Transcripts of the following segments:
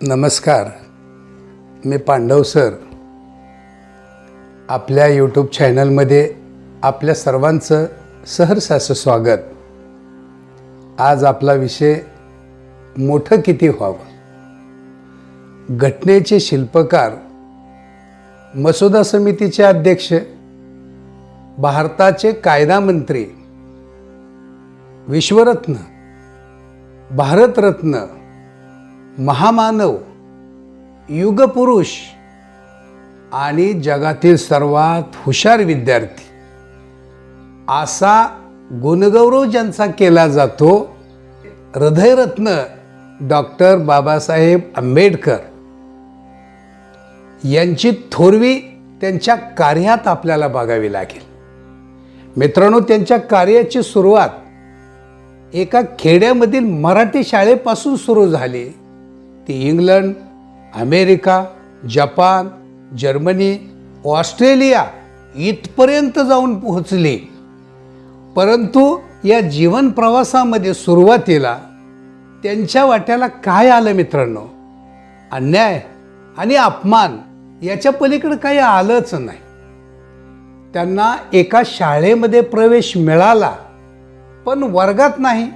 नमस्कार. मी पांडव सर. आपल्या यूट्यूब चॅनलमध्ये आपल्या सर्वांचं सहर्ष स्वागत. आज आपला विषय मोठं किती व्हावं? घटनेचे शिल्पकार मसुदा समितीचे अध्यक्ष भारताचे कायदा मंत्री विश्वरत्न भारतरत्न महामानव युगपुरुष आणि जगातील सर्वात हुशार विद्यार्थी. असा गुणगौरव ज्यांचा केला जातो हृदयरत्न डॉक्टर बाबासाहेब आंबेडकर. यांची थोरवी त्यांच्या कार्यात आपल्याला बघावी लागेल. मित्रांनो त्यांच्या कार्याची सुरुवात एका खेड्यामधील मराठी शाळेपासून सुरू झाली. ती England America Japan Germany Australia इथपर्यंत जाऊन पोहोचली. परंतु या जीवन प्रवासामध्ये सुरुवातीला त्यांच्या वाट्याला काय आलं मित्रांनो? अन्याय आणि अपमान याच्या पलीकडे काही आलंच नाही. त्यांना एका शाळेमध्ये प्रवेश मिळाला पण वर्गात नाही.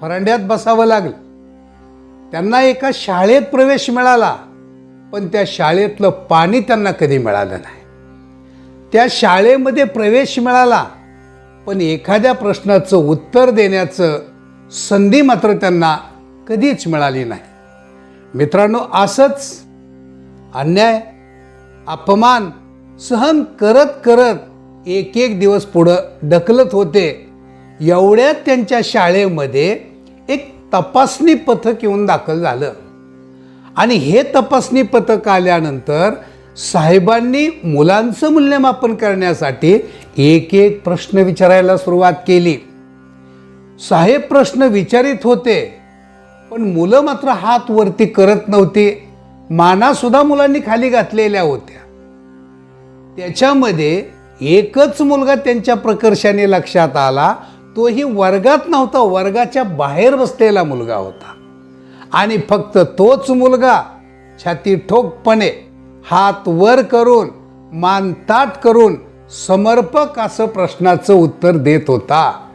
फरांड्यात बसावं लागलं. त्यांना एका शाळेत प्रवेश मिळाला पण त्या शाळेतलं पाणी त्यांना कधी मिळालं नाही. त्या शाळेमध्ये प्रवेश मिळाला पण एखाद्या प्रश्नाचं उत्तर देण्याचं संधी मात्र त्यांना कधीच मिळाली नाही. मित्रांनो असंच अन्याय अपमान सहन करत करत एक एक दिवस पुढं ढकलत होते. एवढ्यात त्यांच्या शाळेमध्ये तपासणी पथक येऊन दाखल झालं. आणि हे तपासणी पथक आल्यानंतर साहेबांनी मुलांचं मूल्यमापन करण्यासाठी एक एक प्रश्न विचारायला सुरुवात केली. साहेब प्रश्न विचारित होते पण मुलं मात्र हात वरती करत नव्हती. मानासुद्धा मुलांनी खाली घातलेल्या होत्या. त्याच्यामध्ये एकच मुलगा त्यांच्या प्रकर्षाने लक्षात आला तोही वर्गात नव्हता वर्गाच्या बाहेर बसलेला मुलगा होता. आणि फक्त तोच मुलगा छाती ठोकपणे हात वर करून मान ताट करून समर्पक असं प्रश्नाचं उत्तर देत होता.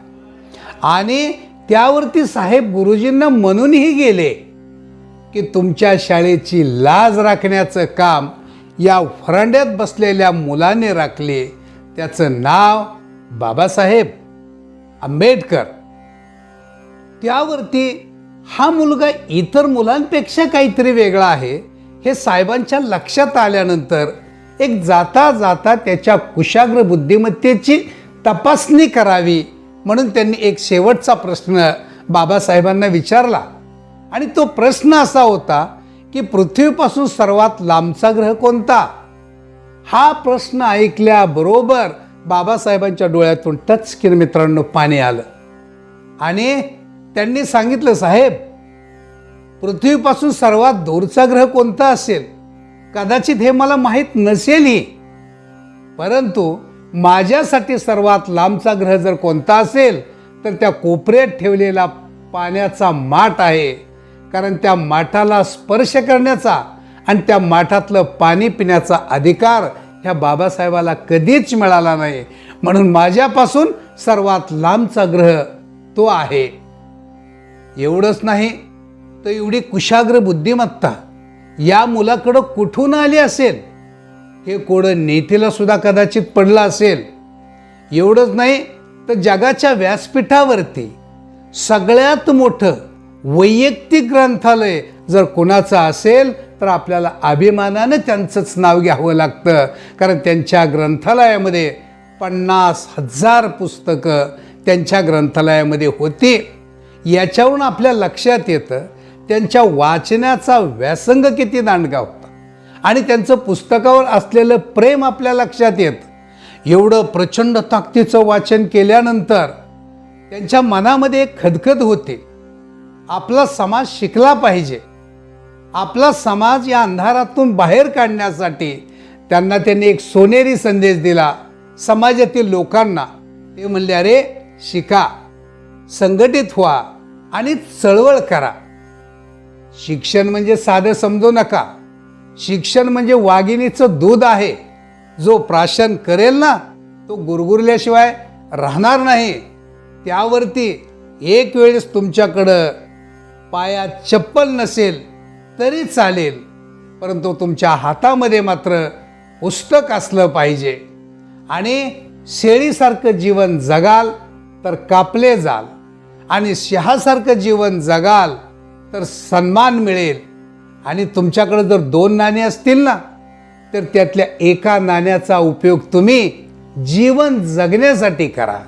आणि त्यावरती साहेब गुरुजींना म्हणूनही गेले की तुमच्या शाळेची लाज राखण्याचं काम या फरांड्यात बसलेल्या मुलाने राखले. त्याचं नाव बाबासाहेब आंबेडकर. त्यावरती हा मुलगा इतर मुलांपेक्षा काहीतरी वेगळा आहे. हे साहेबांच्या लक्षात आल्यानंतर एक जाता जाता त्याच्या कुशाग्र बुद्धिमत्तेची तपासणी करावी म्हणून त्यांनी एक शेवटचा प्रश्न बाबासाहेबांना विचारला. आणि तो प्रश्न असा होता की पृथ्वीपासून सर्वात लांबचा ग्रह कोणता? हा प्रश्न ऐकल्याबरोबर बाबासाहेबांच्या डोळ्यातून टच टचकिन मित्रांनो पाणी आलं. आणि त्यांनी सांगितलं साहेब पृथ्वीपासून सर्वात दूरचा ग्रह कोणता असेल? कदाचित हे मला माहीत नसेलही. परंतु माझ्यासाठी सर्वात लांबचा ग्रह जर कोणता असेल तर त्या कोपऱ्यात ठेवलेला पाण्याचा माठ आहे. कारण त्या माठाला स्पर्श करण्याचा आणि त्या माठातलं पाणी पिण्याचा अधिकार ह्या बाबासाहेबाला कधीच मिळाला नाही. म्हणून माझ्यापासून सर्वात लांबचा ग्रह तो आहे. एवढंच नाही तर एवढी कुशाग्र बुद्धिमत्ता या मुलाकडं कुठून आली असेल? हे कोडं नेतीला सुद्धा कदाचित पडलं असेल. एवढंच नाही तर जगाच्या व्यासपीठावरती सगळ्यात मोठं वैयक्तिक ग्रंथालय जर कोणाचं असेल तर आपल्याला अभिमानानं त्यांचंच नाव घ्यावं लागतं. कारण त्यांच्या ग्रंथालयामध्ये पन्नास हजार पुस्तकं त्यांच्या ग्रंथालयामध्ये होती. याच्यावरून आपल्या लक्षात येतं त्यांच्या वाचण्याचा व्यासंग किती दांडगा होता. आणि त्यांचं पुस्तकावर असलेलं प्रेम आपल्या लक्षात येतं. एवढं प्रचंड ताकदीचं वाचन केल्यानंतर त्यांच्या मनामध्ये एक खदखद होते. आपला समाज शिकला पाहिजे. आपला समाज या अंधारातून बाहेर काढण्यासाठी त्यांना त्यांनी एक सोनेरी संदेश दिला. समाजातील लोकांना ते म्हणले अरे शिका संघटित व्हा आणि चळवळ करा. शिक्षण म्हणजे साधं समजू नका. शिक्षण म्हणजे वाघिणीचं दूध आहे. जो प्राशन करेल ना तो गुरगुरल्याशिवाय राहणार नाही. त्यावरती एक वेळेस तुमच्याकडं पायात चप्पल नसेल तरी चालेल. परंतु तुमच्या हातामध्ये मात्र पुस्तक असलं पाहिजे. आणि शेळीसारखं जीवन जगाल तर कापले जाल. आणि शहासारखं जीवन जगाल तर सन्मान मिळेल. आणि तुमच्याकडे जर दोन नाणी असतील ना तर त्यातल्या एका नाण्याचा उपयोग तुम्ही जीवन जगण्यासाठी करा.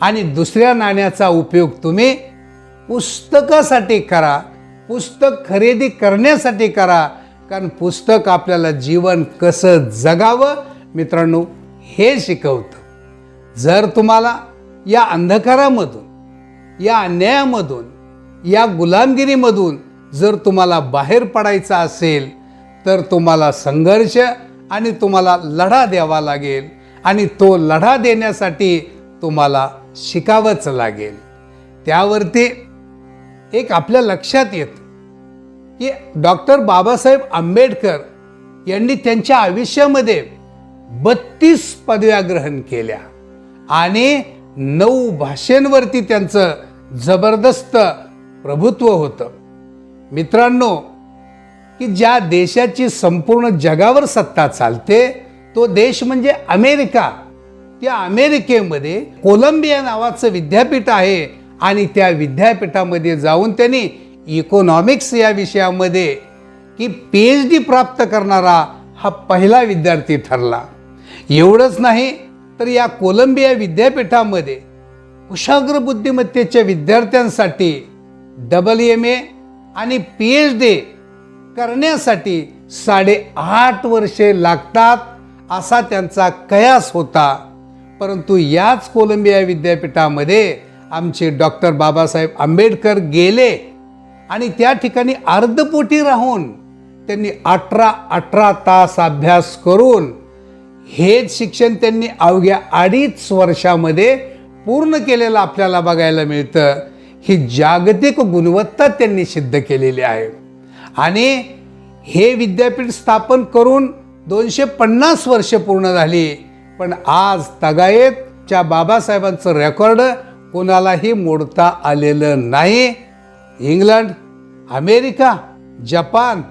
आणि दुसऱ्या नाण्याचा उपयोग तुम्ही पुस्तकासाठी करा. पुस्तक खरेदी करण्यासाठी करा कारण पुस्तक आपल्याला जीवन कसं जगावं मित्रांनो हे शिकवतं. जर तुम्हाला या अंधकारामधून या अन्यायामधून या गुलामगिरीमधून जर तुम्हाला बाहेर पडायचं असेल तर तुम्हाला संघर्ष आणि तुम्हाला लढा द्यावा लागेल आणि तो लढा देण्यासाठी तुम्हाला शिकावंच लागेल. त्यावरती एक आपल्या लक्षात येतं. की डॉक्टर बाबासाहेब आंबेडकर यांनी त्यांच्या आयुष्यामध्ये बत्तीस पदव्या ग्रहण केल्या आणि नऊ भाषेंवरती त्यांचं जबरदस्त प्रभुत्व होतं. मित्रांनो की ज्या देशाची संपूर्ण जगावर सत्ता चालते तो देश म्हणजे अमेरिका. त्या अमेरिकेमध्ये कोलंबिया नावाचं विद्यापीठ आहे आणि त्या विद्यापीठामध्ये जाऊन त्यांनी इकॉनॉमिक्स या विषयामध्ये की पी एच डी प्राप्त करणारा हा पहिला विद्यार्थी ठरला. एवढंच नाही तर या कोलंबिया विद्यापीठामध्ये कुशाग्र बुद्धिमत्तेच्या विद्यार्थ्यांसाठी डबल एम ए आणि पी एच डी करण्यासाठी साडेआठ वर्षे लागतात असा त्यांचा कयास होता. परंतु याच कोलंबिया विद्यापीठामध्ये आमचे डॉक्टर बाबासाहेब आंबेडकर गेले आणि त्या ठिकाणी अर्धपोटी राहून त्यांनी अठरा अठरा तास अभ्यास करून हेच शिक्षण त्यांनी अवघ्या अडीच वर्षामध्ये पूर्ण केलेलं आपल्याला बघायला मिळतं. ही जागतिक गुणवत्ता त्यांनी सिद्ध केलेली आहे. आणि हे विद्यापीठ स्थापन करून दोनशे पन्नास वर्ष पूर्ण झाली. पण आज तगायतच्या बाबासाहेबांचं रेकॉर्ड कोणालाही मोडता आलेलं नाही. England America Japan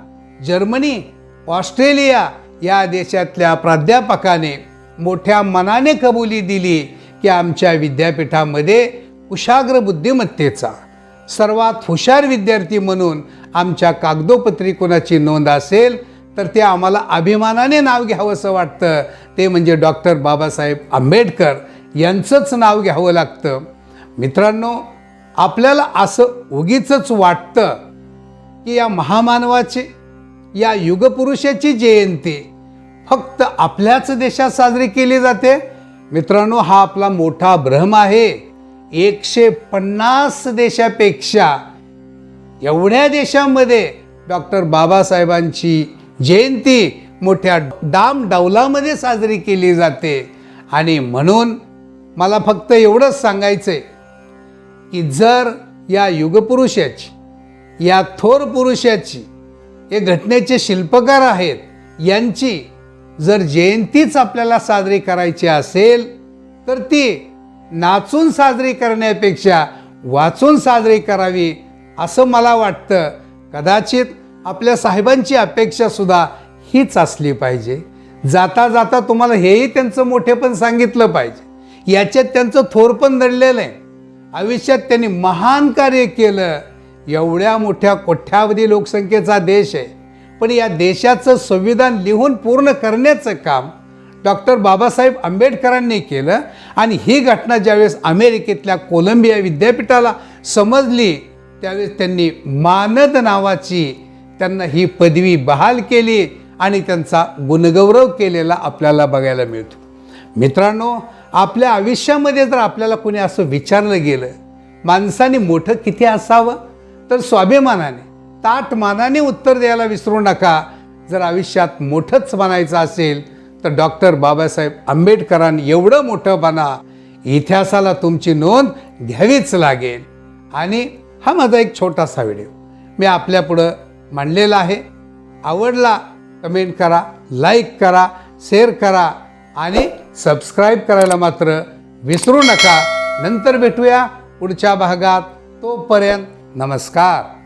Germany Australia या देशातल्या प्राध्यापकाने मोठ्या मनाने कबुली दिली की आमच्या विद्यापीठामध्ये कुशाग्र बुद्धिमत्तेचा सर्वात हुशार विद्यार्थी म्हणून आमच्या कागदोपत्रिकोणाची नोंद असेल तर ते आम्हाला अभिमानाने नाव घ्यावंसं वाटतं. ते म्हणजे डॉक्टर बाबासाहेब आंबेडकर यांचंच नाव घ्यावं लागतं. मित्रांनो आपल्याला असं उगीच वाटतं की या महामानवाची या युगपुरुषाची जयंती फक्त आपल्याच देशात साजरी केली जाते. मित्रांनो हा आपला मोठा भ्रम आहे. एकशे पन्नास देशापेक्षा एवढ्या देशामध्ये डॉक्टर बाबासाहेबांची जयंती मोठ्या डामडावलामध्ये साजरी केली जाते. आणि म्हणून मला फक्त एवढंच सांगायचं आहे की जर या युगपुरुषाची या थोर पुरुषाची हे घटनेचे शिल्पकार आहेत यांची जर जयंतीच आपल्याला साजरी करायची असेल तर ती नाचून साजरी करण्यापेक्षा वाचून साजरी करावी असं मला वाटतं. कदाचित आपल्या साहेबांची अपेक्षासुद्धा हीच असली पाहिजे. जाता जाता तुम्हाला हेही त्यांचं मोठेपण सांगितलं पाहिजे. याच्यात त्यांचं थोरपण दडलेलं आहे. आयुष्यात त्यांनी महान कार्य केलं. एवढ्या मोठ्या कोठ्यावधी लोकसंख्येचा देश आहे. पण या देशाचं संविधान लिहून पूर्ण करण्याचं काम डॉक्टर बाबासाहेब आंबेडकरांनी केलं. आणि ही घटना ज्यावेळेस अमेरिकेतल्या कोलंबिया विद्यापीठाला समजली त्यावेळेस त्यांनी मानद नावाची त्यांना ही पदवी बहाल केली आणि त्यांचा गुणगौरव केलेला आपल्याला बघायला मिळतो. मित्रांनो आपल्या आयुष्यामध्ये जर आपल्याला कोणी असं विचारलं गेलं माणसाने मोठं किती असावं? तर स्वाभिमानाने ताट मानाने उत्तर द्यायला विसरू नका. जर आयुष्यात मोठंच बनायचं असेल तर डॉक्टर बाबासाहेब आंबेडकरांनी एवढं मोठं बना. इतिहासाला तुमची नोंद घ्यावीच लागेल. आणि हा माझा एक छोटासा व्हिडिओ. मी आपल्यापुढं मांडलेला आहे. आवडला कमेंट करा लाईक करा शेअर करा आणि सबस्क्राईब करायला मात्र विसरू नका. नंतर भेटूया पुढच्या भागात. तोपर्यंत नमस्कार.